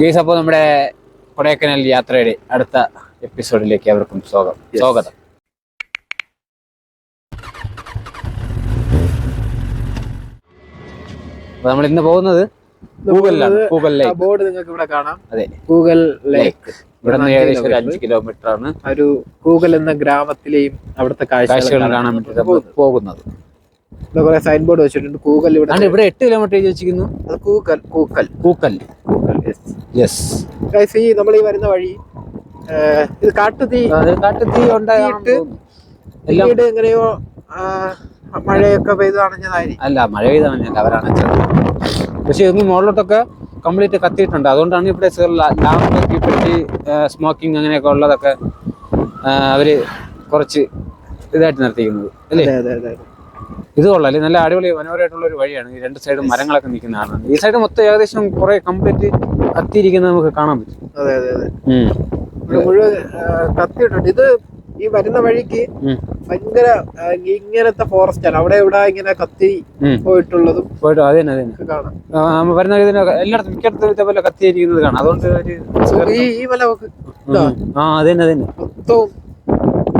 ഗീസ് അപ്പോൾ നമ്മുടെ കൊടൈക്കനാൽ യാത്രയുടെ അടുത്ത എപ്പിസോഡിലേക്ക് അവർക്കും സ്വാഗതം. സ്വാഗതം. നമ്മൾ ഇന്ന് പോകുന്നത് ഗൂഗിളിലാണ് ഗൂഗിൾ ലേക്ക് ബോർഡ് നിങ്ങൾക്ക് ഇവിടെ കാണാം. അതെ. ഗൂഗിൾ ലേക്ക് ഇവിടെ നിന്ന് ഏകദേശം ഒരു അഞ്ച് കിലോമീറ്റർ ആണ്. ഒരു ഗൂഗിൾ എന്ന ഗ്രാമത്തിലെയും അവിടുത്തെ കാഴ്ചകൾ കാണാൻ വേണ്ടി പോകുന്നത്. കുറെ സൈൻ ബോർഡ് വെച്ചിട്ടുണ്ട്. കൂകൽ ഇവിടെ ഇവിടെ എട്ട് കിലോമീറ്റർ വെച്ചിരിക്കുന്നു അത് കൂക്കൽ കൂക്കൽ കൂക്കൽ കൂക്കൽ യെസ് ഈ നമ്മൾ ഈ വരുന്ന വഴി ഇത് കാട്ടുതീ കാട്ടുതീ ഉണ്ടായിട്ട് തീയിട്ട് എല്ലാം പിന്നീട് എങ്ങനെയോ മഴയൊക്കെ പെയ്ത് അണഞ്ഞതായിരിക്കും അല്ല മഴ ഞാൻ അവരാണ് പക്ഷെ ഇന്ന് മുകളിലോട്ടൊക്കെ കംപ്ലീറ്റ് കത്തിയിട്ടുണ്ട്. അതുകൊണ്ടാണ് ഇവിടെ കീപ്പിട്ട് സ്മോക്കിംഗ് അങ്ങനെയൊക്കെ ഉള്ളതൊക്കെ അവർ കുറച്ച് ഇതായിട്ട് നിർത്തിക്കുന്നത് അല്ലേ? ഇത് കൊള്ളാം. നല്ല അടിപൊളി മനോഹരമായിട്ടുള്ള ഒരു വഴിയാണ്. ഈ രണ്ട് സൈഡും മരങ്ങളൊക്കെ നിൽക്കുന്നതാണ് ഈ സൈഡ് മൊത്തം ഏകദേശം കുറെ കംപ്ലീറ്റ് കത്തിയിരിക്കുന്നത് നമുക്ക് കാണാൻ പറ്റും. അതെ അതെ അതെ. ഇവിടെ മുഴുവൻ കത്തിയിട്ടുണ്ട്. ഇത് ഈ വരുന്ന വഴിക്ക്. ഭയങ്കര ഇങ്ങനത്തെ ഫോറസ്റ്റ് ആണ്. അവിടെ ഇവിടെ ഇങ്ങനെ കത്തി പോയിട്ടുള്ളതും പോയിട്ട് അതെ തന്നെ അത് കാണാം. വരുന്ന എല്ലായിടത്തും മിക്കയിടത്തും ഇതേപോലെ കത്തിയിരിക്കുന്നത് കാണാം. അതുകൊണ്ട് ഈ ഈ മല ആ അതെ അത് മൊത്തവും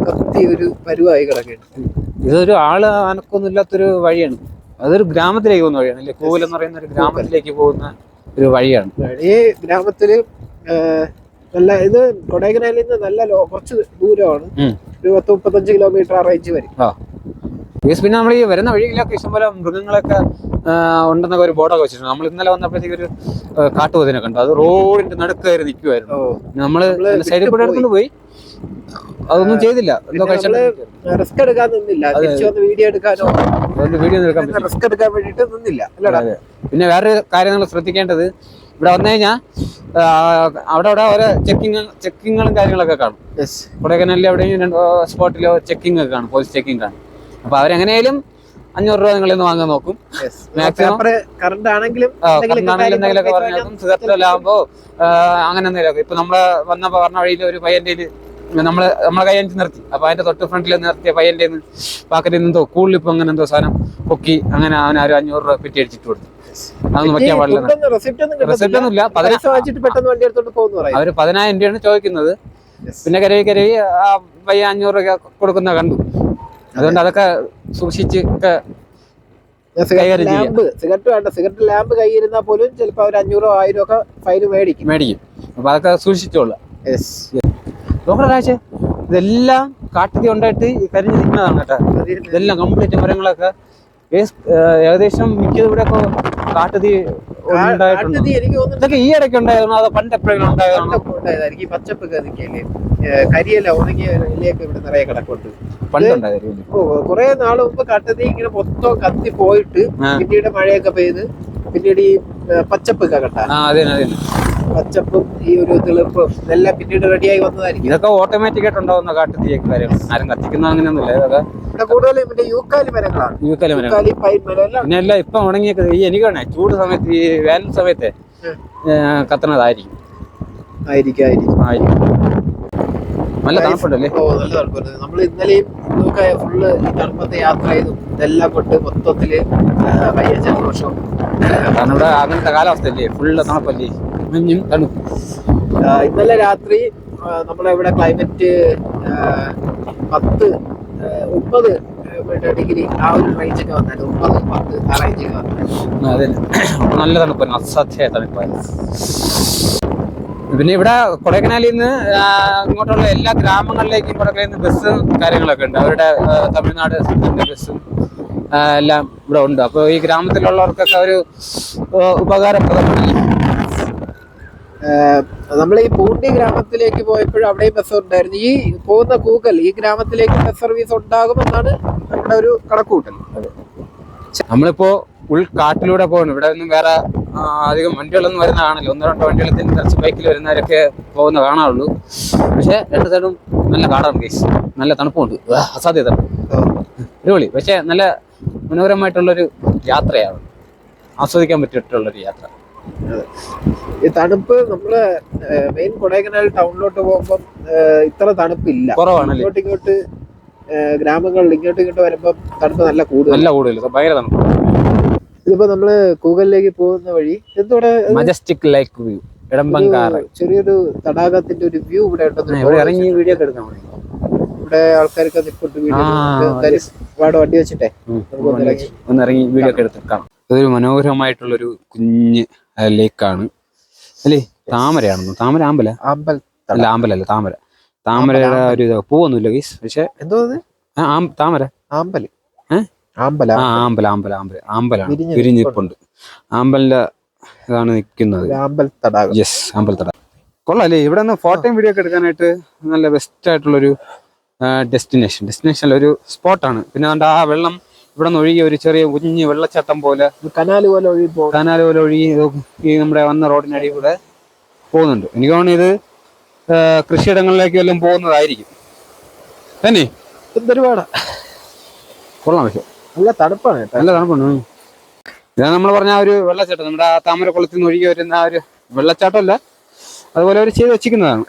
കത്തി ഒരു പരുവായി കിടക്കുകയാണ്. ഇതൊരു ആൾ അനക്കൊന്നും ഇല്ലാത്തൊരു വഴിയാണ്. അതൊരു ഗ്രാമത്തിലേക്ക് പോകുന്ന വഴിയാണ്. അല്ലെ? കൂവൽ എന്ന് പറയുന്ന ഒരു ഗ്രാമത്തിലേക്ക് പോകുന്ന ഒരു വഴിയാണ്. ഈ ഗ്രാമത്തിൽ നല്ല ഇത് കൊടൈക്കനാലിൽ നിന്ന് നല്ല കുറച്ച് ദൂരമാണ്. ഒരു പത്ത് മുപ്പത്തഞ്ച് കിലോമീറ്റർ ആ റേഞ്ച് വരും. പിന്നെ നമ്മൾ ഈ വരുന്ന വഴിയിലൊക്കെ ഇഷ്ടംപോലെ മൃഗങ്ങളൊക്കെ ഉണ്ടെന്നൊക്കെ ഒരു ബോർഡൊക്കെ വെച്ചിട്ടുണ്ട്. നമ്മൾ ഇന്നലെ വന്നപ്പോഴത്തേക്ക് ഒരു കാട്ടുപോതിനെ കണ്ടു. അത് റോഡിന്റെ നടുക്ക് കയറി നിൽക്കുമായിരുന്നു നമ്മൾ സൈഡിൽ കൂടെ എടുത്തുകൊണ്ട് പോയി. അതൊന്നും ചെയ്തില്ല. എന്തോ പിന്നെ റിസ്ക് എടുക്കാൻ നിന്നില്ല. വീഡിയോ എടുക്കാനോ വീഡിയോ എടുക്കാൻ റിസ്ക് എടുക്കാൻ വേണ്ടിട്ട് നിന്നില്ല. പിന്നെ വേറൊരു കാര്യം നിങ്ങൾ ശ്രദ്ധിക്കേണ്ടത് ഇവിടെ വന്നു കഴിഞ്ഞാൽ അവിടെ അവിടെ ഓരോ ചെക്കിങ് ചെക്കിങ്ങുകളും കാര്യങ്ങളൊക്കെ കാണും. കൊടൈക്കനാലിൽ എവിടെയും സ്പോട്ടിലോ ചെക്കിംഗ് ഒക്കെ കാണും പോലീസ് ചെക്കിംഗ് കാണും. അപ്പൊ അവരെങ്ങനെയാലും അഞ്ഞൂറ് രൂപ നിങ്ങളിൽ നിന്ന് വാങ്ങാൻ നോക്കും. മാക്സിമം കറണ്ട് ആണെങ്കിലും എന്തെങ്കിലുമൊക്കെ പറഞ്ഞു സിഗരറ്റിലാകുമ്പോ അങ്ങനെ എന്തെങ്കിലുമൊക്കെ. ഇപ്പൊ നമ്മൾ വന്നപ്പോ പറഞ്ഞ വഴിയിൽ ഒരു പയ്യന്റെ നമ്മൾ നമ്മളെ കൈ അഞ്ച് നിർത്തി. അപ്പൊ അതിന്റെ തൊട്ട് ഫ്രണ്ടിൽ നിർത്തിയ പയ്യന്റെ പാക്കറ്റിൽ നിന്നെന്തോ കൂടുതൽ ഇപ്പൊ അങ്ങനെ എന്തോ സാധനം പൊക്കി അങ്ങനെ അവൻ ഒരു അഞ്ഞൂറ് രൂപ പെറ്റി അടിച്ചിട്ട് കൊടുത്തു. അതൊന്നും വെക്കാൻ പാടില്ല റെസിപ്റ്റ് ഒന്നുമില്ല. അവർ പതിനായിരം രൂപയാണ് ചോദിക്കുന്നത്. പിന്നെ കരവി കരവി ആ പയ്യ അഞ്ഞൂറ് രൂപ കൊടുക്കുന്ന കണ്ടു. അതുകൊണ്ട് അതൊക്കെ സൂക്ഷിച്ച് ഒക്കെ ലാമ്പ് സിഗരറ്റ് വേണ്ട. സിഗരറ്റ് ലാമ്പ് കൈയിരുന്നാൽ പോലും ചിലപ്പോ ഒരു അഞ്ഞൂറോ ആയിരം ഒക്കെ ഫൈൻ മേടിക്കും. മേടിക്കും. അപ്പൊ അതൊക്കെ സൂക്ഷിച്ചോളൂ. നോക്കണ കാഴ്ച ഇതെല്ലാം കാട്ടുതീ ഉണ്ടായിട്ട് കരിഞ്ഞ് നിൽക്കുന്നതാണ് കേട്ടോ. ഇതെല്ലാം കംപ്ലീറ്റ് മരങ്ങളൊക്കെ. ഏകദേശം മിക്കതും ഇവിടെ കാട്ടുതീ ഉണ്ടായിട്ടുണ്ട്. ഇതൊക്കെ ഈ ഇടയ്ക്ക് ഉണ്ടായതാണോ അതോ പണ്ട് എപ്പോഴെങ്കിലും ഉണ്ടായതാണോ? ഉണ്ടായതായിരിക്കും. ഈ പച്ചപ്പ് കതിക്കൽ കരിയല്ല ഉണങ്ങിയ ഇലയൊക്കെ ഇവിടെ നിറയെ കിടക്കുന്നുണ്ട് പണ്ട് ഉണ്ടായതായിരിക്കും ഓ കുറെ നാൾ മുമ്പ് കാട്ടുതീ ഇങ്ങനെ മൊത്തം കത്തി പോയിട്ട്. പിന്നീട് മഴയൊക്കെ പെയ്ത് പിന്നീട് ഈ പച്ചപ്പ് പച്ചപ്പൊക്കെ ആ അതെ അതെ. പച്ചപ്പും ഈ ഒരു തെളിപ്പും ഇതെല്ലാം പിന്നീട് റെഡിയായി വന്നതായിരിക്കും. ഇതൊക്കെ ഓട്ടോമാറ്റിക് ആയിട്ട് ഉണ്ടാവുന്ന കാട്ടുതീയൊക്കെ കാര്യങ്ങൾ ആരും കത്തിക്കുന്ന അങ്ങനെയൊന്നുമില്ല. ഇതൊക്കെ ഇവിടെ കൂടുതലും പിന്നെ യൂക്കാലി മരങ്ങളാണ്. യൂക്കാലി മരങ്ങൾ. പൈൻ മരം എല്ലാം. പിന്നെ എല്ലാം ഇപ്പം ഉണങ്ങിയൊക്കെ ഈ എനിക്ക് വേണേ ചൂട് സമയത്ത് ഈ വേനൽ സമയത്തെ കത്തണതായിരിക്കും. ആയിരിക്കും ആയിരിക്കും. ആയിരിക്കും. നല്ല തണുപ്പുണ്ടല്ലേ? ഓ നല്ല തണുപ്പുണ്ട്. നമ്മൾ ഇന്നലെയും ഇതൊക്കെ ഫുള്ള് ഈ തണുപ്പത്തെ യാത്ര ചെയ്തു. ഇതെല്ലാം കൊണ്ട് മൊത്തത്തിൽ കാരണം ഇവിടെ അങ്ങനത്തെ കാലാവസ്ഥയല്ലേ? ഫുള്ള് തണുപ്പല്ലേ? മഞ്ഞും തണുപ്പ്. ഇന്നലെ രാത്രി നമ്മുടെ ഇവിടെ ക്ലൈമറ്റ് പത്ത് ഒമ്പത് മുപ്പത് ഡിഗ്രി ആ ഒരു റേഞ്ചൊക്കെ വന്നാലും വന്നായിരുന്നു. പത്ത് ആ റേഞ്ചൊക്കെ വന്നാലും അതെ നല്ല തണുപ്പായിരുന്നു. അസാധ്യ തണുപ്പായിരുന്നു. പിന്നെ ഇവിടെ കൊടൈക്കനാലിൽ നിന്ന് അങ്ങോട്ടുള്ള ഇങ്ങോട്ടുള്ള എല്ലാ ഗ്രാമങ്ങളിലേക്കും കൊടൈക്കനാലിൽ നിന്ന് ബസ് കാര്യങ്ങളൊക്കെ ഉണ്ട്. അവരുടെ തമിഴ്നാട് ബസ്സും എല്ലാം ഇവിടെ ഉണ്ട്. അപ്പോൾ ഈ ഗ്രാമത്തിലുള്ളവർക്കൊക്കെ ഒരു ഉപകാരപ്രദമാണ്. നമ്മൾ ഈ പൂണ്ടി ഗ്രാമത്തിലേക്ക് പോയപ്പോഴും അവിടെയും ബസ് ഉണ്ടായിരുന്നു. ഈ പോകുന്ന കൂക്കൽ ഈ ഗ്രാമത്തിലേക്ക് ബസ് സർവീസ് ഉണ്ടാകുമെന്നാണ് നമ്മുടെ ഒരു കണക്കുകൂട്ടൽ നമ്മളിപ്പോ ഉൾക്കാട്ടിലൂടെ പോകുന്നു ഇവിടെ ഒന്നും വേറെ അധികം വണ്ടികളൊന്നും വരുന്ന കാണില്ല ഒന്ന് വണ്ടികളിൽ തന്നെ തിരിച്ച് ബൈക്കിൽ വരുന്നവരൊക്കെ പോകുന്ന കാണാറുള്ളൂ. പക്ഷെ രണ്ട് സൈഡും നല്ല കാടാണ് കേസ് നല്ല തണുപ്പുണ്ട്. അസാധ്യത. അസാധ്യ തണുപ്പ് അടിപൊളി. പക്ഷെ നല്ല മനോഹരമായിട്ടുള്ളൊരു യാത്രയാണ്. ആസ്വദിക്കാൻ പറ്റിയിട്ടുള്ളൊരു യാത്ര. ഈ തണുപ്പ് നമ്മൾ മെയിൻ കൊടൈക്കനാൽ ടൗണിലോട്ട് പോകുമ്പോൾ ഇത്ര തണുപ്പില്ല. കുറവാണ് ഇങ്ങോട്ട് ഇങ്ങോട്ട് ഗ്രാമങ്ങളിൽ ഇങ്ങോട്ട് ഇങ്ങോട്ട് വരുമ്പോൾ തണുപ്പ് നല്ല കൂടുതൽ നല്ല കൂടുതൽ ഭയങ്കര തണുപ്പ് ഇതിപ്പോ നമ്മൾ കൂകലിലേക്ക് പോകുന്ന വഴി എന്തോടെ മജസ്റ്റിക് ലൈക്ക് വ്യൂ ഇടമ്പങ്കാറ് ചെറിയൊരു തടാകത്തിന്റെ ഒരു വ്യൂ ഇവിടെ ഉണ്ടെന്ന് ഇറങ്ങി വീഡിയോ ഒക്കെ എടുക്കാൻ ഇവിടെ ആൾക്കാർക്ക് നിൽക്കൊണ്ട് വീഡിയോ വണ്ടി വെച്ചിട്ടേ. ഒന്ന് ഇറങ്ങി. വീഡിയോ ഒക്കെ എടുത്ത് കാണാം. ഇതൊരു മനോഹരമായിട്ടുള്ളൊരു കുഞ്ഞ് ലേക്കാണ് അല്ലേ? താമരയാണെന്ന്? താമര ആമ്പല? ആമ്പൽ അല്ല ആമ്പലല്ല താമര. താമരയുടെ ഒരു പൂവൊന്നുമില്ല ഗീസ് പക്ഷെ എന്തോ താമര. ആമ്പൽ ഏ? ആമ്പല ആമ്പല ആമ്പല ആമ്പല. ആമ്പലാണ്. വിരിഞ്ഞിപ്പുണ്ട് ആമ്പലിന്റെ ഇതാണ് നിൽക്കുന്നത്. ആമ്പൽ തടാകം. യെസ് അമ്പലത്തട കൊള്ളാല്ലേ ഇവിടെ നിന്ന് ഫോട്ടോയും വീഡിയോ ഒക്കെ എടുക്കാനായിട്ട് നല്ല ബെസ്റ്റ് ആയിട്ടുള്ളൊരു ഡെസ്റ്റിനേഷൻ ഡെസ്റ്റിനേഷൻ ഒരു സ്പോട്ടാണ് പിന്നെ അതുകൊണ്ട് ആ വെള്ളം ഇവിടെ നിന്ന് ഒഴുകിയ ഒരു ചെറിയ കുഞ്ഞ് വെള്ളച്ചാട്ടം പോലെ കനാൽ പോലെ ഒഴുകി കനാൽ പോലെ ഒഴുകി ഈ നമ്മുടെ വന്ന റോഡിനടി കൂടെ പോകുന്നുണ്ട്. എനിക്ക് തോന്നുന്നു ഇത് കൃഷിയിടങ്ങളിലേക്ക് വല്ലതും പോകുന്നതായിരിക്കും. തന്നെ എന്തൊരുപാടാ കൊള്ളാം പക്ഷെ. നല്ല തണുപ്പാണ് കേട്ടോ. നല്ല തണുപ്പാണ്. ഉം. ഇതാ നമ്മൾ പറഞ്ഞ ഒരു വെള്ളച്ചാട്ടം. നമ്മുടെ ആ താമരക്കുളത്തിൽ നിന്ന് ഒഴുകി വരുന്ന ആ ഒരു വെള്ളച്ചാട്ടമല്ല. അതുപോലെ അവർ ചെയ്ത് വെച്ചിരിക്കുന്നതാണ്.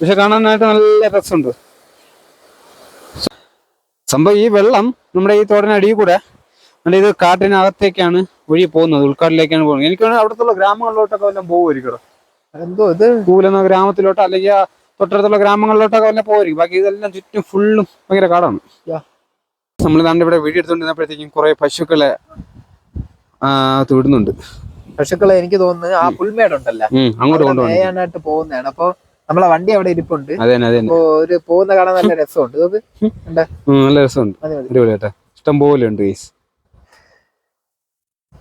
പക്ഷെ കാണാനായിട്ട് നല്ല രസമുണ്ട്. സംഭവം ഈ വെള്ളം നമ്മുടെ ഈ തോടിനടിയിൽ കൂടെ നമ്മുടെ ഇത് കാട്ടിനകത്തേക്കാണ് ഒഴുകി പോകുന്നത്. ഉൾക്കാട്ടിലേക്കാണ് പോകുന്നത്. എനിക്ക് വേണമെങ്കിൽ അവിടുത്തെ ഗ്രാമങ്ങളിലോട്ടൊക്കെ വല്ലതും പോകുമായിരിക്കും എന്തോ ഇത്? കൂലെന്ന ഗ്രാമത്തിലോട്ടോ അല്ലെങ്കിൽ തൊട്ടടുത്തുള്ള ഗ്രാമങ്ങളിലോട്ടൊക്കെ വല്ലതും പോകുമായിരിക്കും ബാക്കി ഇതെല്ലാം ചുറ്റും ഫുള്ളും ഭയങ്കര കാടാണ്. നമ്മൾ ദാണ്ട് ഇവിടെ വീഡിയോ എടുത്തുകൊണ്ടിരുന്നപ്പോഴത്തേക്കും കുറെ പശുക്കളെ തൊടുന്നുണ്ട്. പശുക്കളെ എനിക്ക് തോന്നുന്നു ആ പുൽമേടുണ്ടല്ലോ. അങ്ങോട്ട് മേയാനായിട്ട് പോകുന്നതാണ്. അപ്പൊ നമ്മളെ വണ്ടി അവിടെ ഇരിപ്പുണ്ട്. അതെ അതെ ഒരു പോകുന്ന കാണാൻ നല്ല രസമുണ്ട്. നോക്ക് കണ്ടോ? നല്ല രസമുണ്ട്. അടിപൊളിയാട്ടാ ഇഷ്ടം പോലെ ഉണ്ട് ഗൈസ്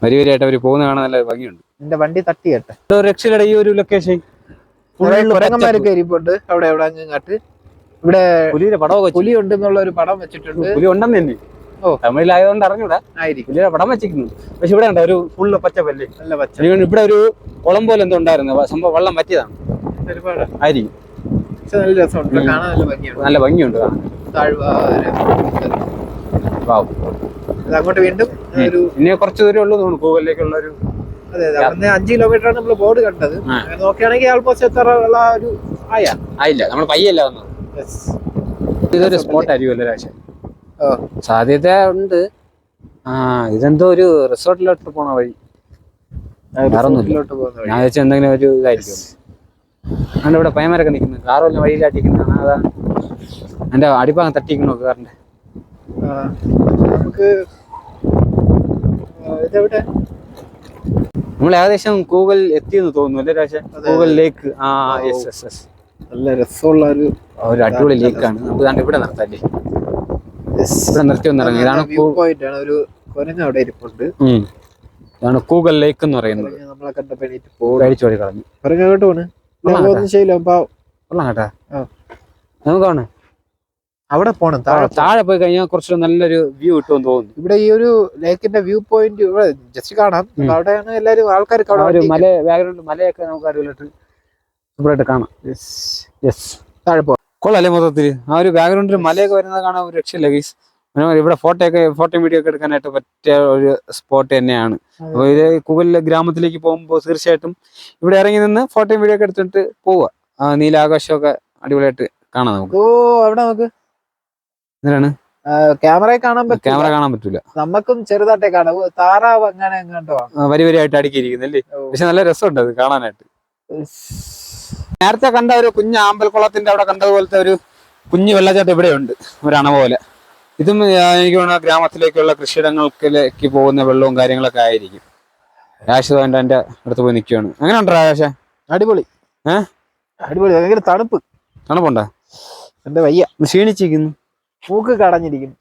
വരി വരിയായിട്ട് അവർ പോകുന്ന കാണാൻ നല്ല ഭംഗിയുണ്ട്. എന്റെ വണ്ടി തട്ടി കേട്ടെ. ഒരു രക്ഷയുടെ ഈ ഒരു ലൊക്കേഷൻ കുരങ്ങന്മാരൊക്കെ ഇരിപ്പുണ്ട്. അവിടെ എവിടെ അങ്ങാട്ട്. ഇവിടെ പുലിയുടെ പടമൊക്കെ. പുലി ഉണ്ട് എന്നുള്ള ഒരു പടം വെച്ചിട്ടുണ്ട്. പുലി ഉണ്ടെന്ന് തന്നെ. ഓ. തമിഴിലായതുകൊണ്ട് അറിഞ്ഞൂടാ. ആയിരിക്കും. പുലിയുടെ പടം വെച്ചിരിക്കുന്നു. പക്ഷെ ഇവിടെ ഉണ്ടോ ഒരു ഫുള്ള് പച്ച പല്ല്. നല്ല പച്ച. ഇവിടെ ഒരു കുളം പോലെ എന്തോ ഉണ്ടായിരുന്നു. സംഭവം വെള്ളം പറ്റിയതാണ് ഒരുപാട്. ആയിരിക്കും. നല്ല രസമുണ്ട്. കാണാൻ നല്ല ഭംഗിയുണ്ട്. നല്ല. അങ്ങോട്ട് വീണ്ടും ഒരു ഇനി കുറച്ച് ദൂരം ഉള്ളൂ തോന്നുന്നു കൂവലിലേക്കുള്ള ഒരു അതെ അതെ. അവിടുന്ന് അഞ്ച് കിലോമീറ്റർ ആണ് നമ്മൾ ബോർഡ് കണ്ടത്. നോക്കുകയാണെങ്കിൽ ആൾമോസ്റ്റ് എത്ര ഉള്ള ഒരു ആയ? ആയില്ല. നമ്മൾ പയ്യല്ല വന്നത്. ഇതൊരു സ്പോട്ട് ആയിരിക്കും അല്ലേ രാശ സാധ്യത ഉണ്ട്. ആ ഇതെന്തോ ഒരു റിസോർട്ടിലോട്ട് പോണ വഴി. ഞാൻ വെച്ചാൽ എന്തെങ്കിലും ഒരു ഇതായിരിക്കും അതുകൊണ്ട് ഇവിടെ പയ്യന്മാരൊക്കെ നിൽക്കുന്നത് കാറും വഴിയിലാട്ടിക്കുന്നതാണ് അതാ എന്റെ അടിഭാഗം തട്ടിക്കണോ കാറിന്റെ. നമുക്ക് ഇതെവിടെ? നമ്മൾ ഏകദേശം ഗൂഗിൾ എത്തിയെന്ന് തോന്നുന്നു അല്ലേ രാശ ഗൂഗിൾ ലേക്ക് ആ എസ് യെസ് യെസ് യെസ് നല്ല രസമുള്ള ഒരു ഒരു അടിപൊളി ലേക്കാണ്. നമുക്ക് ദാണ്ട് ഇവിടെ നിർത്താല്ലേ ഇവിടെ നിർത്തി ഒന്ന് ഇറങ്ങി ഇതാണ് ഒരു കുരങ്ങ് അവിടെ ഇരിപ്പുണ്ട്. ഇതാണ് കൂഗൽ ലേക്ക് എന്ന് പറയുന്നത്. നമ്മളെ കണ്ടപ്പോ കഴിച്ചു ഓടി കളഞ്ഞു. കുരങ്ങ് അങ്ങോട്ട് പോണ്. കൊള്ളാം ഒന്നും ചെയ്യില്ല. അപ്പൊ കൊള്ളാം കേട്ടാ. നമുക്ക് കാണാം. അവിടെ പോണം. താഴെ താഴെ പോയി കഴിഞ്ഞാൽ കുറച്ച് നല്ലൊരു വ്യൂ കിട്ടുമെന്ന് തോന്നുന്നു. ഇവിടെ ഈ ഒരു ലേക്കിന്റെ വ്യൂ പോയിന്റ് ഇവിടെ ജസ്റ്റ് കാണാം. അവിടെയാണ് എല്ലാരും ആൾക്കാർക്ക് അവിടെ മല ബാക്ക്ഗ്രൗണ്ട് മലയൊക്കെ നമുക്ക് അടിപൊളിയായിട്ട് സൂപ്പറായിട്ട് കാണാം. യെസ് താഴെ പോവാം കൊള്ളാല്ലേ മൊത്തത്തിൽ ആ ഒരു ബാക്ക്ഗ്രൗണ്ടിൽ മലയൊക്കെ വരുന്നത് കാണാൻ ഒരു രക്ഷയില്ല ഗീസ് ഇവിടെ ഫോട്ടോ ഒക്കെ ഫോട്ടോ വീഡിയോ ഒക്കെ എടുക്കാനായിട്ട് പറ്റിയ ഒരു സ്പോട്ട് തന്നെയാണ്. അപ്പോൾ ഇത് കൂകലിലെ ഗ്രാമത്തിലേക്ക് പോകുമ്പോൾ തീർച്ചയായിട്ടും ഇവിടെ ഇറങ്ങി നിന്ന് ഫോട്ടോയും വീഡിയോ ഒക്കെ എടുത്തിട്ട് പോവുക. ആ നീലാകാശമൊക്കെ അടിപൊളിയായിട്ട് കാണാം നമുക്ക്. ഓ അവിടെ നമുക്ക് എന്തിനാണ്? ക്യാമറ കാണാൻ ക്യാമറ കാണാൻ പറ്റൂല. നമുക്കും ചെറുതായിട്ടേ കാണാം. താറാവ് അങ്ങനെ എങ്ങാണ്ടോ വരി വരിയായിട്ട് അടുക്കിയിരിക്കുന്നല്ലേ. പക്ഷെ നല്ല രസമുണ്ട് അത് കാണാനായിട്ട്. നേരത്തെ കണ്ട ഒരു കുഞ്ഞ് ആമ്പൽക്കുളത്തിന്റെ അവിടെ കണ്ടതുപോലത്തെ ഒരു കുഞ്ഞു വെള്ളച്ചാട്ടം ഇവിടെയുണ്ട് ഒരണ പോലെ. ഇതും എനിക്ക് തോന്നുന്നു ഗ്രാമത്തിലേക്കുള്ള കൃഷിയിടങ്ങൾക്കിലേക്ക് പോകുന്ന വെള്ളവും കാര്യങ്ങളൊക്കെ ആയിരിക്കും. രാശിതോന്റെ എന്റെ അടുത്ത് പോയി നിൽക്കുകയാണ് അങ്ങനെ ഉണ്ടോ രാശ അടിപൊളി. ഏ? അടിപൊളി. ഭയങ്കര തണുപ്പ്. തണുപ്പുണ്ടോ? എന്റെ വയ്യ. ക്ഷീണിച്ചിരിക്കുന്നു. മൂക്ക് കടഞ്ഞിരിക്കുന്നു.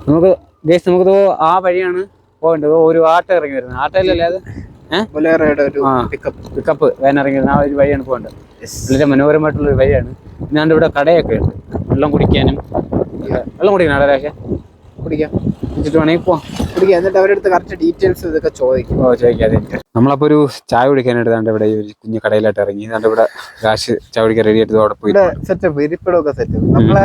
നമുക്ക് ഗേസ് നമുക്ക് ആ വഴിയാണ് പോകേണ്ടത് ഒരു ആട്ട ഇറങ്ങി വരുന്നത് ആട്ടയിലല്ലേ അത്. പിക്കപ്പ് വാൻ ഇറങ്ങി വരുന്ന. ആ ഒരു വഴിയാണ് പോകേണ്ടത്. വളരെ മനോഹരമായിട്ടുള്ള ഒരു വഴിയാണ്. പിന്നെ ഇവിടെ കടയൊക്കെ ഉണ്ട്. വെള്ളം കുടിക്കാനും. വെള്ളം കുടിക്കണം രാശ കുടിക്കാം. കുടിച്ചിട്ട് വേണമെങ്കിൽ പോവാം. കുടിക്കാം. എന്നിട്ട് അവരുടെ അടുത്ത് കറക്റ്റ് ഡീറ്റെയിൽസ് ഇതൊക്കെ ചോദിക്കും. ഓ ചോദിക്കാതെ. നമ്മളപ്പോ ഒരു ചായ കുടിക്കാനായിട്ട് ദാണ്ട് ഇവിടെ ഒരു കുഞ്ഞു കടയിലായിട്ട് ഇറങ്ങി. ദാണ്ട് ഇവിടെ കാശ് ചായ കുടിക്കാൻ റെഡി ആയിട്ട് അവിടെ പോയി സെറ്റപ്പ് ഇരിപ്പിടമൊക്കെ സെറ്റപ്പ് നമ്മളെ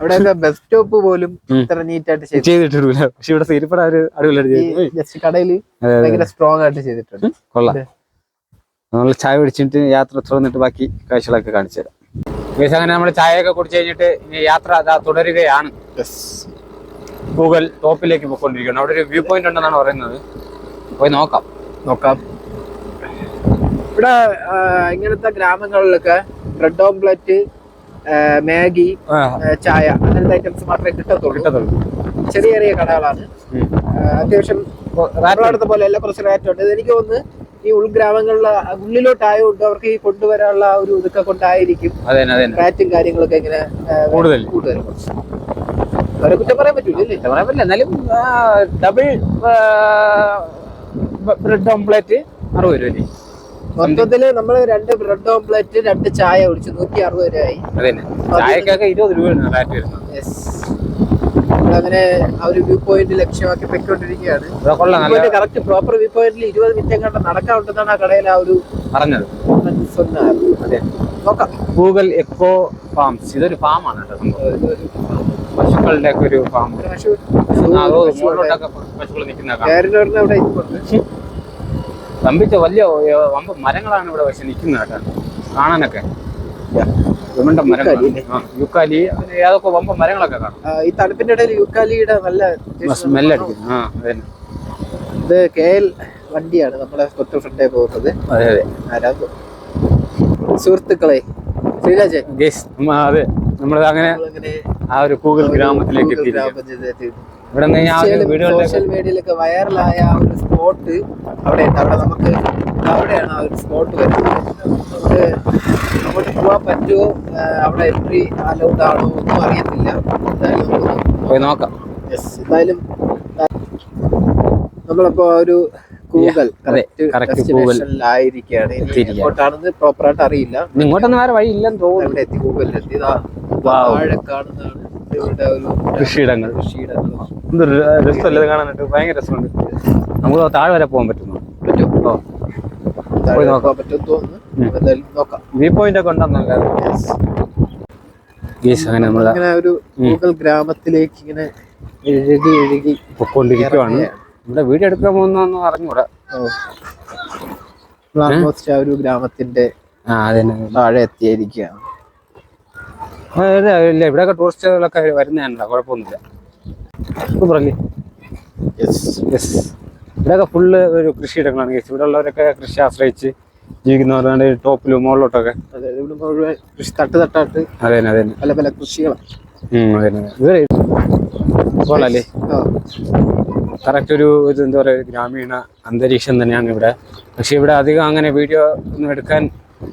അവിടെയൊക്കെ ബസ് സ്റ്റോപ്പ് പോലും. ഇത്ര നീറ്റ് ആയിട്ട് ചെയ്തിട്ടില്ല പക്ഷെ ഇവിടെ സീരിപ്പട ഒരു അടിപൊളിയായിട്ട് ജസ്റ്റ് കടയിൽ. ഭയങ്കര സ്ട്രോങ് ആയിട്ട് ചെയ്തിട്ടുണ്ട്. കൊള്ളാം. നമ്മൾ ചായ പിടിച്ചിട്ട് യാത്ര തുറന്നിട്ട് ബാക്കി കാഴ്ചകളൊക്കെ കാണിച്ചു തരാം. അങ്ങനെ നമ്മൾ ചായയൊക്കെ കുടിച്ചു കഴിഞ്ഞിട്ട് ഇനി യാത്ര അതാ തുടരുകയാണ്. ഗൂഗിൾ ടോപ്പിലേക്ക് പോയിക്കൊണ്ടിരിക്കുകയാണ്. അവിടെ ഒരു വ്യൂ പോയിന്റ് ഉണ്ടെന്നാണ് പറയുന്നത്. പോയി നോക്കാം. നോക്കാം. ഇവിടെ ഇങ്ങനത്തെ ഗ്രാമങ്ങളിലൊക്കെ ബ്രെഡ് ഓംപ്ലേറ്റ് മാഗി ചായ അങ്ങനത്തെ ഐറ്റംസ് മാത്രമേ കിട്ടത്തുള്ളൂ. കിട്ടത്തുള്ളൂ. ചെറിയ ചെറിയ കടകളാണ്. അത്യാവശ്യം നമ്മുടെ പോലെ എല്ലാം കുറച്ച് റേറ്റ് ഉണ്ട്. എനിക്ക് തോന്നുന്നു ഈ ഉൾഗ്രാമങ്ങളിലെ ഉള്ളിലോട്ടായതുകൊണ്ട് അവർക്ക് ഈ കൊണ്ടുവരാനുള്ള ഒരു ഇതൊക്കെ കൊണ്ടായിരിക്കും റേറ്റും കാര്യങ്ങളൊക്കെ ഇങ്ങനെ കൂടുതൽ. കൂടുതൽ. അവരെ കുറ്റം പറയാൻ പറ്റൂല കുറ്റം പറയാൻ പറ്റില്ല. എന്നാലും ഡബിൾ ബ്രെഡ് ഓംപ്ലേറ്റ് അറുപത് രൂപ മൊത്തത്തിൽ നമ്മൾ രണ്ട് ബ്രെഡ് ഓംപ്ലേറ്റ് രണ്ട് ചായ കുടിച്ചു നൂറ്റി അറുപത് രൂപയായി ചായക്കൊക്കെ ഇരുപത് രൂപയാണ് റേറ്റ് വരുന്നത് അങ്ങനെ ആ ഒരു വ്യൂ പോയിന്റ് ലക്ഷ്യമാക്കി പൊയ്ക്കൊണ്ടിരിക്കുകയാണ്. കറക്റ്റ് പ്രോപ്പർ വ്യൂ പോയിന്റിൽ ഇരുപത് മിനിറ്റ് കണ്ട നടക്കാറുണ്ടെന്നാണ് ആ കടയിൽ ആ ഒരു പറഞ്ഞത്. നോക്കാം. ഗൂഗിൾ എക്കോ ഫാംസ് ഇതൊരു ഫാമാണ് പശുക്കളുടെ ഒക്കെ ഒരു ഫാം പശുക്കളൊക്കെ പശുക്കൾ നിൽക്കുന്ന വമ്പിച്ച വലിയ വമ്പ മരങ്ങളാണ് ഇവിടെ പക്ഷെ നിൽക്കുന്നത് കേട്ടോ. കാണാനൊക്കെ. വിമണ്ട മരങ്ങൾ. യുക്കാലി അങ്ങനെ ഏതൊക്കെ വമ്പ മരങ്ങളൊക്കെ കാണാം? ഈ തണുപ്പിന്റെ ഇടയിൽ യുക്കാലിയുടെ നല്ല സ്മെൽ സ്മെല്ലടിക്കുന്നു ആ അതെ ഇത് കെ എൽ വണ്ടിയാണ് നമ്മളെ തൊട്ട് ഫ്രണ്ടേ പോകുന്നത്. അതെ അതെ. ആരാ സുഹൃത്തുക്കളെ ശ്രീരാജൻ ഗേസ് അതെ. നമ്മൾ അങ്ങനെ ആ ഒരു കൂകൽ ഗ്രാമത്തിലേക്ക് എത്തി ഇവിടെ സോഷ്യൽ മീഡിയയിലൊക്കെ വൈറലായ ആ ഒരു സ്പോട്ട് അവിടെ അവിടെ നമുക്ക് അവിടെയാണ് ആ ഒരു സ്പോട്ട് വരുന്നത്. നമുക്ക് അങ്ങോട്ട് പോകാൻ പറ്റുമോ? അവിടെ എൻട്രി അലൗഡ് ആണോ ഒന്നും അറിയത്തില്ല. എന്തായാലും പോയി നോക്കാം. യെസ് എന്തായാലും നമ്മളിപ്പോ ഒരു ഗൂഗിൾ എത്തിയിരിക്കുകയാണ്. എങ്ങോട്ടാണെന്ന് പ്രോപ്പർ അറിയില്ല. ഇങ്ങോട്ടൊന്നും വേറെ വഴിയില്ലെന്ന് തോന്നുന്നു. എവിടെ എത്തി Wow. താഴെ കാണുന്നതാണ്. ഒരു കൃഷിയിടങ്ങൾ. കൃഷിയിടങ്ങൾ എന്തൊരു രസമല്ലേ ഇത് കാണാനായിട്ട്? ഭയങ്കര രസമുണ്ട്. നമുക്ക് താഴെ വരെ പോകാൻ പറ്റുന്നു? പറ്റും. ഓ. താഴെ പോയി നോക്കാം. പോകാൻ പറ്റുമെന്ന് തോന്നുന്നു ഉം. എന്തായാലും നോക്കാം. വ്യൂ പോയിന്റ് ഒക്കെ ഉണ്ടെന്നല്ല ഗീസ് അങ്ങനെ നമ്മൾ ഇങ്ങനെ ഒരു ഗൂഗിൾ ഗ്രാമത്തിലേക്ക് ഇങ്ങനെ എഴുകി എഴുകി പൊക്കോണ്ടിരിക്കുവാണ്. ഇവിടെ വീഡിയോ എടുക്കാൻ പോകുന്നൊന്നും അറിഞ്ഞൂടാ ആ ഒരു ഗ്രാമത്തിന്റെ ആ അതന്നെ. താഴെ എത്തിയിരിക്കുകയാണ്. ഇല്ല ഇവിടെയൊക്കെ ടൂറിസ്റ്റുകളൊക്കെ വരുന്നതാണല്ലോ കുഴപ്പമൊന്നുമില്ല. സൂപ്പറല്ലേ യെസ് ഇവിടെയൊക്കെ ഫുള്ള് ഒരു കൃഷിയിടങ്ങളാണ് ഗീസ് ഇവിടെ ഉള്ളവരൊക്കെ കൃഷി ആശ്രയിച്ച് ജീവിക്കുന്നവരാണ് ടോപ്പിലും മുകളിലോട്ടൊക്കെ. കൃഷി തട്ട് തട്ടാട്ട് അതെ അതെ പല പല കൃഷികളാണ്. കൊള്ളാല്ലേ. കറക്റ്റ് ഒരു ഇത് എന്താ പറയുക ഗ്രാമീണ അന്തരീക്ഷം തന്നെയാണ് ഇവിടെ. പക്ഷെ ഇവിടെ അധികം അങ്ങനെ വീഡിയോ ഒന്നും എടുക്കാൻ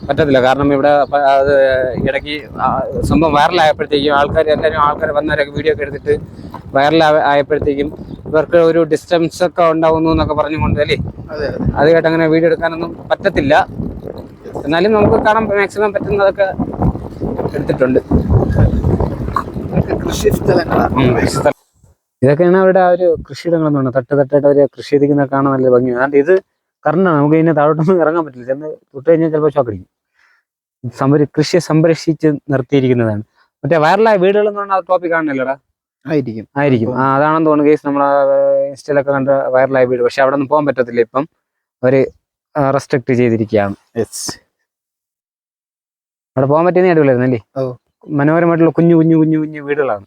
പറ്റത്തില്ല. കാരണം ഇവിടെ അത് ഇടയ്ക്ക് സംഭവം വൈറലായപ്പോഴത്തേക്കും ആൾക്കാർ എല്ലാവരും ആൾക്കാർ വന്നവരൊക്കെ വീഡിയോ ഒക്കെ എടുത്തിട്ട് വൈറൽ ആയപ്പോഴത്തേക്കും ഇവർക്ക് ഒരു ഡിസ്റ്റൻസ് ഒക്കെ ഉണ്ടാവുന്നു എന്നൊക്കെ പറഞ്ഞുകൊണ്ട് അല്ലേ? അതെ അതെ. അത് കേട്ട് അങ്ങനെ വീഡിയോ എടുക്കാനൊന്നും പറ്റത്തില്ല. എന്നാലും നമുക്ക് കാണാൻ മാക്സിമം പറ്റുന്നതൊക്കെ എടുത്തിട്ടുണ്ട്. കൃഷി. ഇതൊക്കെയാണ് അവരുടെ ആ ഒരു കൃഷിയിടങ്ങളെന്ന് പറഞ്ഞാൽ തട്ട് തട്ടായിട്ട് അവർ കൃഷി ചെയ്തിരിക്കുന്നത് കാണാൻ നല്ല ഭംഗി അതുകൊണ്ട് ഇത് കറണ്ടാണ് നമുക്ക് ഇതിനെ താഴോട്ടൊന്നും ഇറങ്ങാൻ പറ്റില്ല. ചെന്ന് തൊട്ട് കഴിഞ്ഞാൽ ചിലപ്പോൾ ഷോക്ക് അടിക്കും. സംഭരി കൃഷിയെ സംരക്ഷിച്ച് നിർത്തിയിരിക്കുന്നതാണ്. മറ്റേ വൈറലായ വീടുകൾ എന്ന് പറഞ്ഞാൽ ടോപ്പിക് ആണല്ലോടാ ആയിരിക്കും. ആയിരിക്കും. ആ അതാണെന്ന് തോന്നുന്നു കേസ് നമ്മൾ ഇൻസ്റ്റയിലൊക്കെ കണ്ട വൈറലായ വീട്. പക്ഷെ അവിടെ ഒന്നും പോകാൻ പറ്റത്തില്ല. ഇപ്പം അവർ റെസ്ട്രിക്ട് ചെയ്തിരിക്കുകയാണ്. അവിടെ പോകാൻ പറ്റിയ അടിപൊളിയായിരുന്നു അല്ലേ. മനോഹരമായിട്ടുള്ള കുഞ്ഞു കുഞ്ഞു കുഞ്ഞു കുഞ്ഞു വീടുകളാണ്.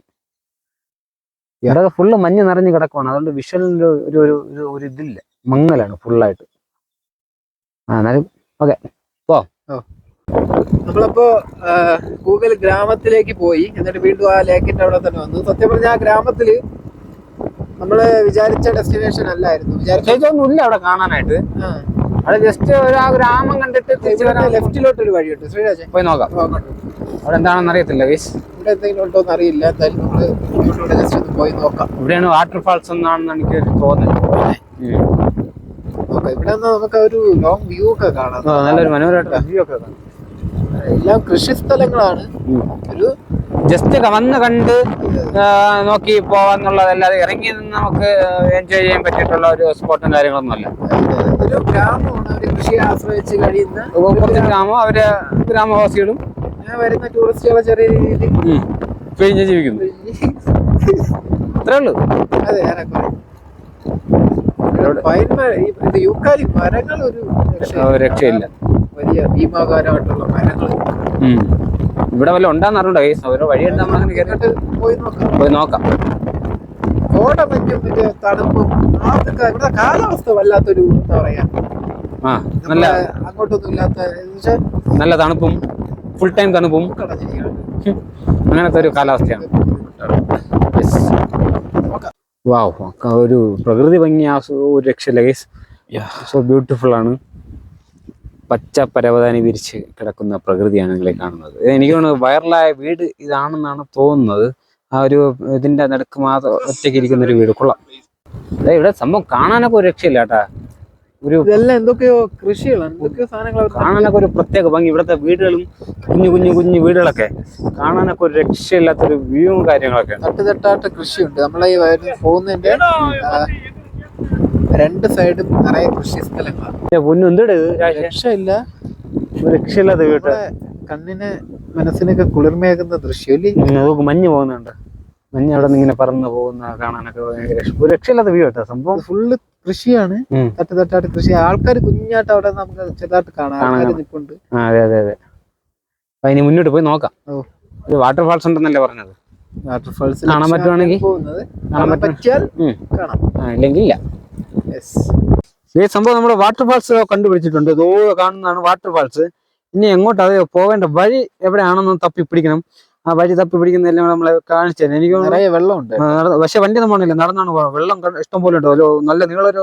ഇവിടെ ഫുള്ള് മഞ്ഞ് നിറഞ്ഞ് കിടക്കുവാണ്. അതുകൊണ്ട് വിഷ്വലിന്റെ ഒരു ഒരു- ഒരു ഇതില്ല. മങ്ങലാണ് ഫുള്ളായിട്ട് ആ പോ. നമ്മളപ്പോ ഗൂഗിൾ ഗ്രാമത്തിലേക്ക് പോയി. എന്നിട്ട് വീണ്ടും ആ ലേക്കിന്റെ അവിടെ തന്നെ വന്നു. സത്യം പറഞ്ഞാൽ ആ ഗ്രാമത്തിൽ നമ്മൾ വിചാരിച്ച ഡെസ്റ്റിനേഷൻ അല്ലായിരുന്നു. വിചാരിച്ചൊന്നുമില്ല അവിടെ കാണാനായിട്ട്. അവിടെ ജസ്റ്റ് ഒരു ആ ഗ്രാമം കണ്ടിട്ട് ലെഫ്റ്റിലോട്ട് ഒരു വഴിയുണ്ട്. ശ്രീരാജ്. പോയി നോക്കാം. അവിടെ എന്താണെന്ന് അറിയത്തില്ല വീസ് ഇവിടെ എന്തെങ്കിലും ഉണ്ടോ എന്ന് അറിയില്ല. എന്തായാലും നമ്മൾ ജസ്റ്റ് ഒന്ന് പോയി നോക്കാം. ഇവിടെയാണ് വാട്ടർഫാൾസ് എന്നാണെന്ന് എനിക്ക് തോന്നുന്നത് ഇവിടെ നിന്ന് നമുക്ക് ഒരു ലോങ് വ്യൂ ഒക്കെ കാണാം. നല്ലൊരു മനോഹരമായിട്ടുള്ള വ്യൂ ഒക്കെ കാണാം. എല്ലാം കൃഷി സ്ഥലങ്ങളാണ്. ഒരു ജസ്റ്റ് വന്ന് കണ്ട് നോക്കി പോവാന്നുള്ളതല്ലാതെ ഇറങ്ങി നിന്ന് നമുക്ക് എൻജോയ് ചെയ്യാൻ പറ്റിയിട്ടുള്ള ഒരു സ്പോട്ടും കാര്യങ്ങളൊന്നും അല്ല. ഒരു ഗ്രാമമാണ്. ഒരു കൃഷിയെ ആശ്രയിച്ച് കഴിയുന്ന കുറച്ച് ഗ്രാമം? അവർ ഗ്രാമവാസികളും വരുന്ന ടൂറിസ്റ്റുകളെ ചെറിയ രീതിയിൽ പിഴിഞ്ഞ് ജീവിക്കുന്നു. അത്രേ ഉള്ളൂ. അതെ ഏറെക്കുറെ. മരങ്ങൾ ഒരു രക്ഷയില്ല. വലിയ ഭീമാകാരമായിട്ടുള്ള മരങ്ങൾ. ഇവിടെ വല്ല ഉണ്ടാന്ന് അറിയണ്ട കേസ് ഓരോ പോയി നോക്കാം. പോയി നോക്കാം. കോടമഞ്ഞും മറ്റേ തണുപ്പും. അതൊക്കെ ഇവിടെ കാലാവസ്ഥ വല്ലാത്തൊരു എന്താ പറയാ? ആ നല്ല അങ്ങോട്ടൊന്നും ഇല്ലാത്ത നല്ല തണുപ്പും ഫുൾ ടൈം തണുപ്പും. അങ്ങനത്തെ ഒരു കാലാവസ്ഥയാണ്. വാവ് ഒരു പ്രകൃതി ഭംഗി ആ ഒരു രക്ഷയില്ല ഗൈസ് സോ ബ്യൂട്ടിഫുൾ ആണ്. പച്ച പരവതാനി വിരിച്ച് കിടക്കുന്ന പ്രകൃതിയാണ് നിങ്ങളെ കാണുന്നത്. എനിക്ക് തോന്നുന്നു വൈറലായ വീട് ഇതാണെന്നാണ് തോന്നുന്നത്. ആ ഒരു ഇതിന്റെ നടുക്ക് മാത്രം ഒറ്റയ്ക്ക് ഇരിക്കുന്ന ഒരു വീട്. കൊള്ളാം. ഇവിടെ സംഭവം കാണാനൊക്കെ ഒരു രക്ഷയില്ല കേട്ടാ. ഒരു ഇതെല്ലാം എന്തൊക്കെയോ കൃഷികളാണ്. എന്തൊക്കെയോ സാധനങ്ങൾ കാണാനൊക്കെ ഒരു പ്രത്യേക ഭംഗി. ഇവിടുത്തെ വീടുകളും കുഞ്ഞു കുഞ്ഞു കുഞ്ഞു വീടുകളൊക്കെ. കാണാനൊക്കെ ഒരു രക്ഷയില്ലാത്തൊരു വ്യൂവും കാര്യങ്ങളൊക്കെ. തട്ടുതട്ടായിട്ട് കൃഷിയുണ്ട്. നമ്മളെ ഈ വയറിൽ പോകുന്നതിന്റെ രണ്ട് സൈഡും നിറയെ കൃഷി സ്ഥലങ്ങളാണ്. പൊന്നു എന്തിട രക്ഷയില്ല. രക്ഷയില്ലാത്ത വീട്ട്. കണ്ണിന് മനസ്സിനൊക്കെ കുളിർമയാകുന്ന ദൃശ്യം നോക്ക് മഞ്ഞ് പോകുന്നുണ്ട്. മഞ്ഞ് അവിടെ നിന്ന് ഇങ്ങനെ പറന്ന് പോകുന്ന കാണാനൊക്കെ ഭയങ്കര രക്ഷയില്ലാത്ത വ്യൂ കേട്ടോ സംഭവം ഫുള്ള് കൃഷിയാണ്. തട്ടുതട്ടാട്ട് കൃഷി. ആൾക്കാർ കുഞ്ഞായിട്ട് അവിടെ നമുക്ക് ചെറുതായിട്ട് കാണാം. ആൾക്കാർ നിൽപ്പുണ്ട്. അതെ അതെ അതെ. അപ്പൊ ഇനി മുന്നോട്ട് പോയി നോക്കാം. ഒരു വാട്ടർഫാൾസ് ഉണ്ടെന്നല്ലേ പറഞ്ഞത്? വാട്ടർഫാൾസ് കാണാൻ പറ്റുവാണെങ്കിൽ? കാണാൻ പറ്റിയാൽ കാണാം. ഇല്ലെങ്കിൽ ഇല്ല. ഈ സംഭവം നമ്മുടെ വാട്ടർഫാൾസ് കണ്ടുപിടിച്ചിട്ടുണ്ട്. ഇതോ കാണുന്നതാണ് വാട്ടർഫാൾസ് ഇനി എങ്ങോട്ട് അത് പോവേണ്ട വഴി എവിടെയാണെന്ന് തപ്പി പിടിക്കണം. ആ വഴി തപ്പി പിടിക്കുന്നതെല്ലാം നമ്മളെ കാണിച്ചു തരാം എനിക്ക് വെള്ളമുണ്ട്. പക്ഷെ വണ്ടി ഒന്നും പോകണില്ല നടന്നാണ് പോകാം വെള്ളം ഇഷ്ടം പോലെ ഉണ്ട്. ഒരു നല്ല നീളൊരു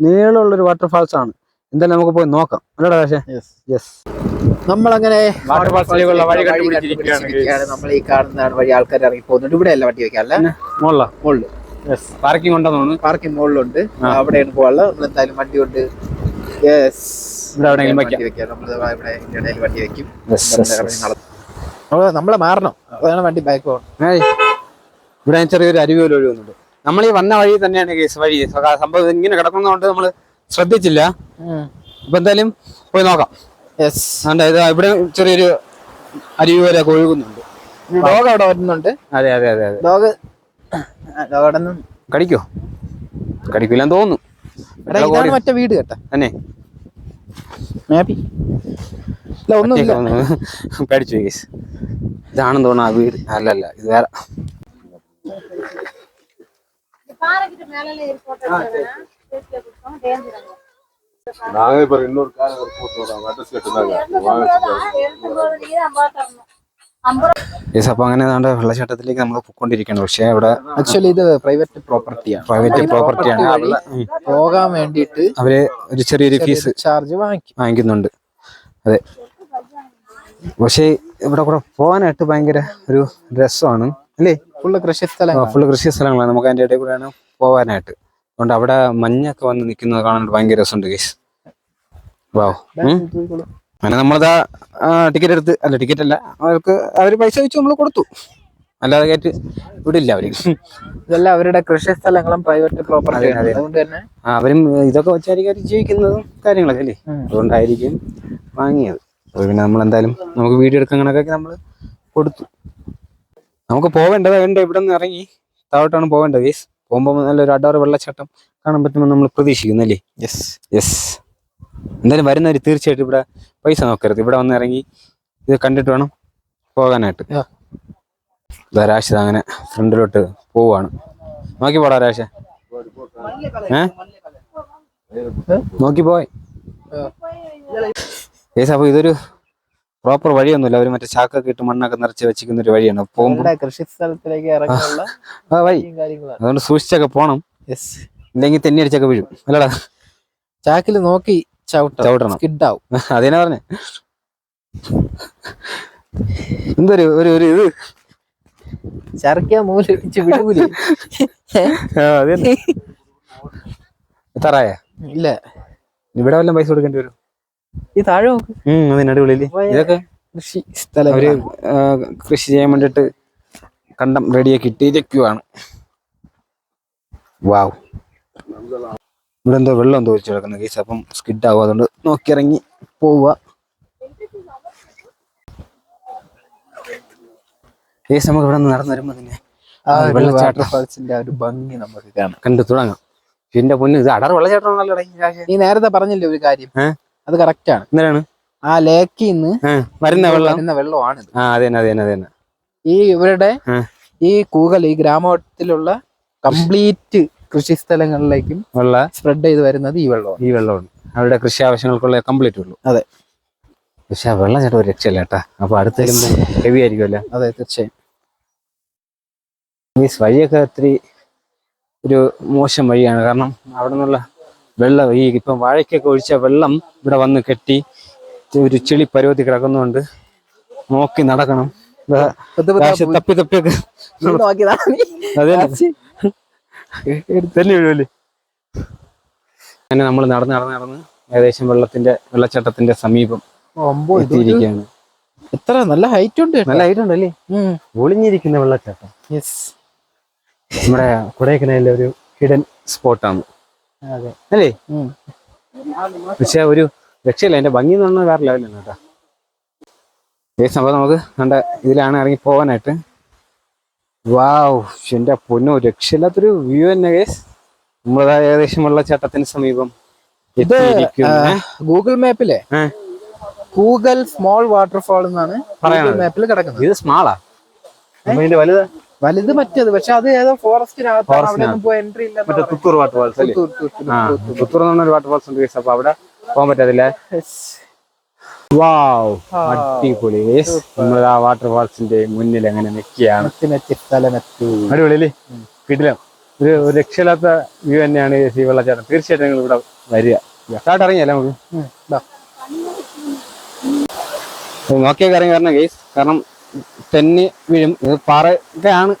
നീളമുള്ള ഒരു വാട്ടർഫാൾസ് ആണ് എന്തായാലും നമുക്ക് പോയി നോക്കാം. അല്ലടാ പക്ഷേ. യെസ് യെസ് നമ്മളങ്ങനെ വഴി കണ്ടുപിടിച്ചിരിക്കുകയാണ്. നമ്മൾ ഈ കാണുന്ന വഴി ആൾക്കാർ ഇറങ്ങി പോകുന്നുണ്ട്. ഇവിടെ അല്ല വണ്ടി വെക്കാം അല്ല? മുകളിലാ മുകളിൽ യെസ് പാർക്കിംഗ് ഉണ്ടെന്ന് തോന്നുന്നു. പാർക്കിംഗ് മുകളിലുണ്ട് ആ. അവിടെയാണ് പോകാനുള്ളത് നമ്മൾ എന്തായാലും വണ്ടി കൊണ്ട് യെസ് ഇവിടെ എവിടെയെങ്കിലും വെക്കാം. വണ്ടി വെക്കാം നമ്മൾ ഇവിടെ ഇടയിൽ വണ്ടി വെക്കും Yes, നമ്മൾ മാറണം. അതാണ് വണ്ടി ബാക്ക് പോകണം ഏയ്, ഇവിടെ ചെറിയൊരു അരുവി പോലെ ഒഴുകുന്നുണ്ട്. നമ്മൾ ഈ വന്ന വഴി തന്നെയാണ് കേസ് വഴി. സംഭവം ഇങ്ങനെ കിടക്കുന്നതുകൊണ്ട് നമ്മൾ ശ്രദ്ധിച്ചില്ല. ഇപ്പൊ എന്തായാലും പോയി നോക്കാം. യെസ് അതായത് ഇവിടെ ചെറിയൊരു അരുവി വരെ ഒക്കെ ഒഴുകുന്നുണ്ട് ഡോഗ് അവിടെ വരുന്നുണ്ട്. അതെ അതെ അതെ അതെ. ഡോഗ് ഡോഗ് അവിടെ നിന്ന് കടിക്കോ? കടിക്കില്ലെന്ന് തോന്നുന്നു. മറ്റേ വീട് കേട്ടെ. തന്നെ. maybe இல்லை ஒன்றும் இல்லை படிச்சு வைஸ் இது ஆனந்தோனா வீடு அல்ல அல்ல இது வேற நாங்கள் இப்போ இன்னொரு காரை போட்டு வரோம் அட்ரஸ் கேட்டுருந்தாங்க യെസ് അപ്പൊ അങ്ങനെ വെള്ളച്ചാട്ടത്തിലേക്ക് നമ്മൾ പൊക്കോണ്ടിരിക്കണം പക്ഷേ അവിടെ ആക്ച്വലി ഇത് പ്രൈവറ്റ് പ്രോപ്പർട്ടിയാണ് പ്രൈവറ്റ് പ്രോപ്പർട്ടിയാണ് പോകാൻ വേണ്ടിയിട്ട് അവർ ഒരു ചെറിയൊരു ഫീസ് ചാർജ് വാങ്ങിക്കും. വാങ്ങിക്കുന്നുണ്ട്. അതെ. പക്ഷേ ഇവിടെ കൂടെ പോകാനായിട്ട് ഭയങ്കര ഒരു രസമാണ്. അല്ലേ? ഫുള്ള് കൃഷി സ്ഥലങ്ങൾ ഫുള്ള് കൃഷി സ്ഥലങ്ങളാണ്. നമുക്ക് അതിന്റെ ഇടയിൽ കൂടെയാണ് പോകാനായിട്ട്. അതുകൊണ്ട് അവിടെ മഞ്ഞൊക്കെ വന്ന് നിൽക്കുന്നത് കാണാൻ ഭയങ്കര രസമുണ്ട് കേസ് വാവ്. അങ്ങനെ നമ്മളതാ ടിക്കറ്റ് എടുത്ത് അല്ല ടിക്കറ്റ് അല്ല അവർക്ക് അവർ പൈസ വെച്ച് നമ്മൾ കൊടുത്തു. അല്ലാതെ കയറ്റി വിടില്ല അവർ. ഇതെല്ലാം അവരുടെ കൃഷി സ്ഥലങ്ങളും പ്രൈവറ്റ് പ്രോപ്പർട്ടി അതെ, അതെ. അതുകൊണ്ട് തന്നെ അവരും ഇതൊക്കെ വെച്ചായിരിക്കും അവർ ജീവിക്കുന്നതും കാര്യങ്ങളൊക്കെ അല്ലേ. അതുകൊണ്ടായിരിക്കും വാങ്ങിയത്. അപ്പോൾ പിന്നെ നമ്മൾ എന്തായാലും നമുക്ക് വീഡിയോ എടുക്കാൻ കണക്കൊക്കെ നമ്മൾ കൊടുത്തു. നമുക്ക് പോവേണ്ടത് വേണ്ട ഇവിടെ നിന്ന് ഇറങ്ങി. താഴോട്ടാണ് പോവേണ്ടത് ഗേസ് പോകുമ്പോൾ നല്ലൊരു അടാറ് വെള്ളച്ചാട്ടം കാണാൻ പറ്റുമെന്ന് നമ്മൾ പ്രതീക്ഷിക്കുന്നു അല്ലേ? യെസ് യെസ് എന്തായാലും വരുന്നവർ തീർച്ചയായിട്ടും ഇവിടെ പൈസ നോക്കരുത്. ഇവിടെ വന്ന് ഇറങ്ങി ഇത് കണ്ടിട്ട് വേണം പോകാനായിട്ട്. Yeah. ഇതാ രാശ ഇതാ അങ്ങനെ ഫ്രണ്ടിലോട്ട് പോവാണ്. നോക്കി പോടാ രാശ ഏ? നോക്കി പോയി. ഏസ് അപ്പൊ ഇതൊരു പ്രോപ്പർ വഴിയൊന്നുമില്ല. അവർ മറ്റേ ചാക്കൊക്കെ ഇട്ട് മണ്ണൊക്കെ നിറച്ച് വെച്ചിരിക്കുന്ന ഒരു വഴിയാണ് പോകുമ്പോൾ കൃഷി സ്ഥലത്തിലേക്ക് ഇറങ്ങാനുള്ള ആ വഴി. കാര്യങ്ങളാണ് അതുകൊണ്ട് സൂക്ഷിച്ചൊക്കെ പോണം. ഇല്ലെങ്കിൽ തെന്നിയടിച്ചൊക്കെ വീഴും. അല്ലടാ. ചാക്കിൽ നോക്കി ചവിട്ടണം ചവിട്ടണം. സ്കിഡ് ആവും അതേനാ പറഞ്ഞേ. എന്തൊരു ഒരു ഒരു ഇത്? ചരക്കിയ മൂല വിടൂലേ. എത്താറായ? ഇല്ല. ഇവിടെ വല്ലതും പൈസ കൊടുക്കേണ്ടി വരും? ഈ താഴെ നോക്ക്. അതിനടിപൊളിയില്ലേ ഇതൊക്കെ കൃഷി സ്ഥലം ഒരു കൃഷി ചെയ്യാൻ വേണ്ടിട്ട് കണ്ടം റെഡിയാക്കി ഇട്ടിരിക്കുവാണ് വാവ് ഇവിടെ എന്തോ വെള്ളം എന്തോ ഒഴിച്ചു കിടക്കുന്ന. കേസ് അപ്പം സ്കിഡ് ആവും അതുകൊണ്ട് നോക്കിയിറങ്ങി പോവുക. കേസ് നമുക്ക് ഇവിടെ നിന്ന് നടന്നു വരുമ്പോ തന്നെ ആ ഒരു വെള്ളച്ചാട്ടം. ഭംഗി നമുക്ക് കാണാം. കണ്ടു തുടങ്ങാം. എന്റെ പൊന്നു ഇത് അടർ വെള്ളച്ചാട്ടമാണല്ലോ നീ നേരത്തെ പറഞ്ഞില്ലേ ഒരു കാര്യം? അത് കറക്റ്റ് ആണ്. എന്താണ് ആ ലേക്കിൽ നിന്ന് വരുന്ന വെള്ളം. വരുന്ന അതെ അതെ അതെ ഈ ഇവരുടെ. ഈ കൂകൽ ഈ ഗ്രാമത്തിലുള്ള കംപ്ലീറ്റ് കൃഷി സ്ഥലങ്ങളിലേക്കും ഉള്ള സ്പ്രെഡ് ചെയ്ത് വരുന്നത് ഈ വെള്ളമാണ്. ഈ വെള്ളമാണ്. അവരുടെ കൃഷി ആവശ്യങ്ങൾക്കുള്ള കംപ്ലീറ്റ് ഉള്ളൂ. അതെ. പക്ഷെ ആ വെള്ളം ചേട്ടാ ഒരു രക്ഷയില്ല കേട്ടാ. അപ്പൊ അടുത്ത ഹെവി ആയിരിക്കുമല്ലോ അതെ തീർച്ചയായും. ഈ വഴിയൊക്കെ ഒത്തിരി ഒരു മോശം വഴിയാണ്. കാരണം അവിടെ നിന്നുള്ള വെള്ളം ഈ ഇപ്പം വാഴയ്ക്കൊക്കെ ഒഴിച്ച വെള്ളം ഇവിടെ വന്ന് കെട്ടി ഒരു ചെളി പരുവത്തി കിടക്കുന്നതുകൊണ്ട് നോക്കി നടക്കണം. തപ്പി തപ്പിയൊക്കെ അതെ. തന്നെ വീഴുമല്ലേ അങ്ങനെ നമ്മൾ നടന്ന് നടന്ന് നടന്ന് ഏകദേശം വെള്ളത്തിന്റെ വെള്ളച്ചാട്ടത്തിന്റെ സമീപം എത്തിയിരിക്കുകയാണ്. എത്ര നല്ല ഹൈറ്റ് ഉണ്ട് നല്ല ഹൈറ്റ് ഉണ്ട് അല്ലേ? ഒളിഞ്ഞിരിക്കുന്ന വെള്ളച്ചാട്ടം. യെസ് നമ്മുടെ കൊടൈക്കനാലിലെ ഒരു ഹിഡൻ സ്പോട്ടാണ് അതെ. അല്ലേ. പക്ഷെ ഒരു രക്ഷയില്ല. അതിന്റെ ഭംഗി എന്ന് പറഞ്ഞാൽ വേറെ ലെവലാണ് കേട്ടോ. ഈ സംഭവം നമുക്ക് നമ്മുടെ ഇതിലാണ് ഇറങ്ങി പോകാനായിട്ട് വാവ് എന്റെ പൊന്നോ രക്ഷയില്ലാത്തൊരു വ്യൂ തന്നെ കേസ് നമ്മളതാ ഏകദേശം വെള്ളച്ചാട്ടത്തിന് സമീപം. ഗൂഗിൾ മാപ്പിലെ. ഗൂഗിൾ സ്മോൾ വാട്ടർഫാൾ എന്നാണ് ഗൂഗിൾ മാപ്പിൽ കിടക്കുന്നത്. ഇത് സ്മാളാ ഇതിന്റെ വലുത്? വലുത് മറ്റേത് പക്ഷെ അത് ഏതോ ഫോറസ്റ്റിനകത്ത്. എൻട്രി ഇല്ല മറ്റേ തുത്തൂർ വാട്ടർ അല്ലേ? ആ തുത്തൂർ എന്ന് പറഞ്ഞ ഒരു വാട്ടർ ഫാൾസ് ഉണ്ട്. അപ്പൊ അവിടെ പോകാൻ പറ്റത്തില്ല വാവ് അടിപൊളി. നമ്മൾ ആ വാട്ടർ ഫാൾസിന്റെ മുന്നിൽ അങ്ങനെ നിൽക്കുകയാണ്? സ്ഥലമെത്തി അടിപൊളി അല്ലേ കിടിലം. ഒരു ഒരു രക്ഷയില്ലാത്ത വ്യൂ തന്നെയാണ് ഈ വെള്ളച്ചാട്ടം. തീർച്ചയായിട്ടും നിങ്ങൾ ഇവിടെ വരിക. സ്റ്റാർട്ട് ഇറങ്ങിയല്ലേ നമുക്ക്? നോക്കിയൊക്കെ ഇറങ്ങി കാരണം ഗെയ്സ് കാരണം തെന്നി വീഴും. ഇത് പാറ ഒക്കെ ആണ്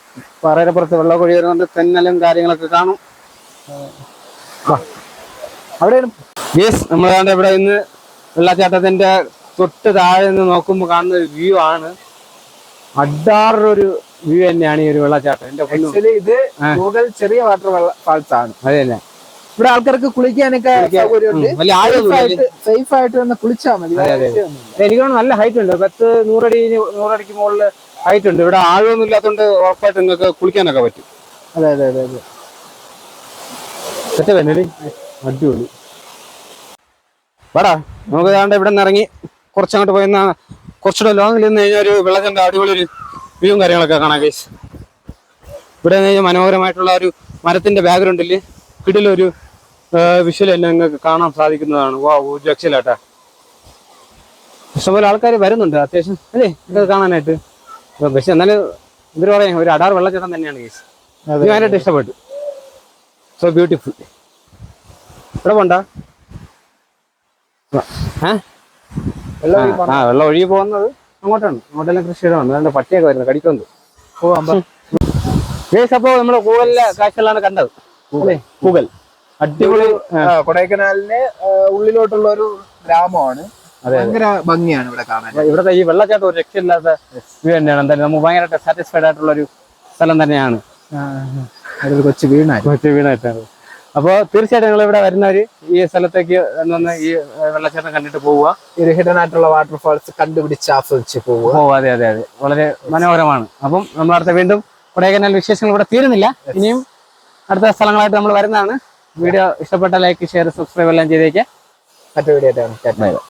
പാറയുടെ പുറത്ത് വെള്ളമൊക്കെ ഒഴി വരുന്നുണ്ട് തെന്നലും കാര്യങ്ങളൊക്കെ കാണും. അവിടെയാണ്. ഗെയ്സ് നമ്മളാണ്ട് ഇവിടെ ഇന്ന് വെള്ളച്ചാട്ടത്തിന്റെ തൊട്ട് താഴെ നിന്ന് നോക്കുമ്പോൾ കാണുന്ന ഒരു വ്യൂ ആണ്. അഡാറൊരു വ്യൂ തന്നെയാണ് ഈ ഒരു വെള്ളച്ചാട്ടം. എന്റെ ആക്ച്വലി ഇത് ഗൂഗിൾ ചെറിയ വാട്ടർ ഫാൾസ് ആണ്. അതെ തന്നെ. ഇവിടെ ആൾക്കാർക്ക് കുളിക്കാനൊക്കെ സേഫ് ആയിട്ട് വന്ന് കുളിച്ചാൽ മതി. എനിക്ക് നല്ല ഹൈറ്റ് ഉണ്ട്. പത്ത് നൂറടി നൂറടിക്ക് മുകളിൽ ഹൈറ്റ് ഉണ്ട്. ഇവിടെ ആഴമൊന്നും ഇല്ലാത്തതുകൊണ്ട് ഉറപ്പായിട്ട് നിങ്ങൾക്ക് കുളിക്കാനൊക്കെ പറ്റും. അതെ അതെ അതെ അതെ. അടിപൊളി. വേടാ നമുക്ക് ഏതാണ്ട് ഇവിടെ നിന്ന് ഇറങ്ങി കുറച്ചങ്ങോട്ട് പോയി കുറച്ചുകൂടെ ലോങ്ങിൽ നിന്ന് കഴിഞ്ഞാൽ ഒരു വെള്ളത്തിന്റെ അടിപൊളി ഒരു വ്യൂവും കാര്യങ്ങളൊക്കെ കാണാം കേസ് ഇവിടെ നിന്ന് കഴിഞ്ഞാൽ മനോഹരമായിട്ടുള്ള ഒരു മരത്തിന്റെ ബാക്ക്ഗ്രൗണ്ടിൽ കിടിലൊരു വിഷ്വൽ തന്നെ നിങ്ങൾക്ക് കാണാൻ സാധിക്കുന്നതാണ്. വാ ഒരു രക്ഷയിലാട്ടാ ഇഷ്ടംപോലെ ആൾക്കാർ വരുന്നുണ്ട് അത്യാവശ്യം. അല്ലേ? ഇതൊക്കെ കാണാനായിട്ട്. പക്ഷെ എന്നാലും ഇവർ പറയാം ഒരു അടാർ വെള്ളച്ചാട്ടം തന്നെയാണ് കേസ്. ഭയങ്കരമായിട്ട് ഇഷ്ടപ്പെട്ടു. സോ ബ്യൂട്ടിഫുൾ ഇവിടെ പോണ്ട? ആ, വെള്ളം ഒഴുകി പോകുന്നത് അങ്ങോട്ടാണ്. അങ്ങോട്ടെല്ലാം കൃഷിയിടമാണ്. അതുകൊണ്ട് പട്ടിയൊക്കെ വരുന്നത് കടിക്കുന്നു ഓ അമ്പ ഗേസ് അപ്പോൾ നമ്മൾ കൂകലിലെ കാഴ്ചകളാണ് കണ്ടത്. കൂവൽ. അടിപൊളി കൊടൈക്കനാലിന് ഉള്ളിലോട്ടുള്ള ഒരു ഗ്രാമമാണ്. ഭയങ്കര ഭംഗിയാണ് ഇവിടെ കാണാൻ. അപ്പൊ ഇവിടുത്തെ ഈ വെള്ളച്ചാട്ടം ഒരു രക്ഷയില്ലാത്ത വ്യൂ തന്നെയാണ്. എന്തായാലും നമുക്ക് ഭയങ്കരമായിട്ട് സാറ്റിസ്ഫൈഡ് ആയിട്ടുള്ള ഒരു സ്ഥലം തന്നെയാണ്. കൊച്ചു വീണായിട്ട് കൊച്ചു വീണായിട്ടാണ് അപ്പോൾ തീർച്ചയായിട്ടും നിങ്ങൾ ഇവിടെ വരുന്നവര് ഈ സ്ഥലത്തേക്ക് നിന്ന് ഈ വെള്ളച്ചാട്ടം കണ്ടിട്ട് പോവുക. ഒരു ഹിഡൻ ആയിട്ടുള്ള വാട്ടർഫാൾസ് കണ്ടുപിടിച്ച് ആസ്വദിച്ച് പോവുക. ഓ അതെ അതെ അതെ. വളരെ മനോഹരമാണ്. അപ്പം നമ്മൾ അടുത്ത വീണ്ടും കൊടൈക്കനാൽ വിശേഷങ്ങൾ ഇവിടെ തീരുന്നില്ല. ഇനിയും അടുത്ത സ്ഥലങ്ങളായിട്ട് നമ്മൾ വരുന്നതാണ്. വീഡിയോ ഇഷ്ടപ്പെട്ട ലൈക്ക് ഷെയർ സബ്സ്ക്രൈബ് എല്ലാം ചെയ്തേക്കാം. മറ്റു വീഡിയോ ആയിട്ടാണ്